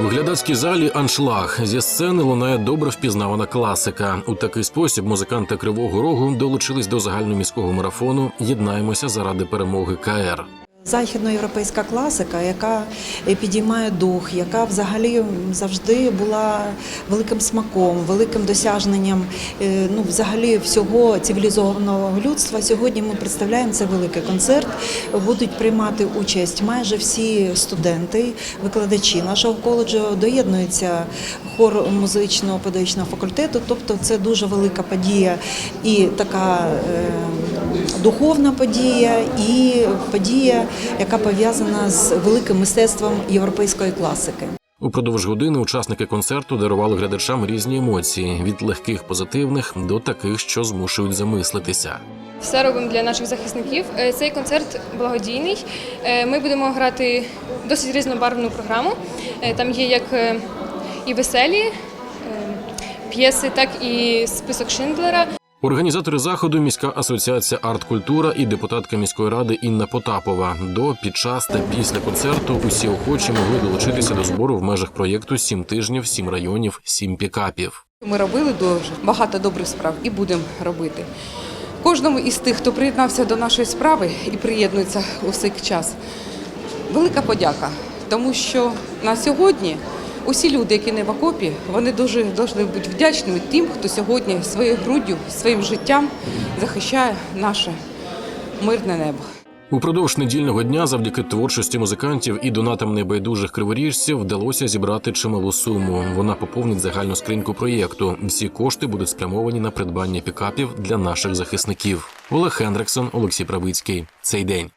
глядацькій залі аншлаг зі сцени лунає добре впізнавана класика. У такий спосіб музиканти Кривого Рогу долучились до загальноміського марафону Єднаємося заради перемоги КР. Західноєвропейська класика, яка е, підіймає дух, яка взагалі завжди була великим смаком, великим досягненням е, ну, взагалі всього цивілізованого людства. Сьогодні ми представляємо це великий концерт. Будуть приймати участь майже всі студенти, викладачі нашого коледжу. Доєднується хор музичного педагогічного факультету. Тобто, це дуже велика подія і така. Духовна подія і подія, яка пов'язана з великим мистецтвом європейської класики. Упродовж години учасники концерту дарували глядачам різні емоції від легких позитивних до таких, що змушують замислитися. Все робимо для наших захисників. Е, Цей концерт благодійний. Е, Ми будемо грати досить різнобарвну програму. Е, Там є як і веселі п'єси, так і список Шиндлера. Організатори заходу міська асоціація арт-культура і депутатка міської ради Інна Потапова. До під час та після концерту усі охочі могли долучитися до збору в межах проєкту Сім тижнів, сім районів, сім пікапів. Ми робили дуже багато добрих справ і будемо робити. Кожному із тих, хто приєднався до нашої справи і приєднується у цей час, велика подяка. Тому що на сьогодні усі люди, які не в окопі, вони дуже повинні бути вдячними тим, хто сьогодні своєю груддю, своїм життям захищає наше мирне небо. Упродовж недільного дня, завдяки творчості музикантів і донатам небайдужих криворіжців, вдалося зібрати чималу суму. Вона поповнить загальну скриньку проєкту. Всі кошти будуть спрямовані на придбання пікапів для наших захисників. Олег Хендриксон, Олексій Правицький. Цей день.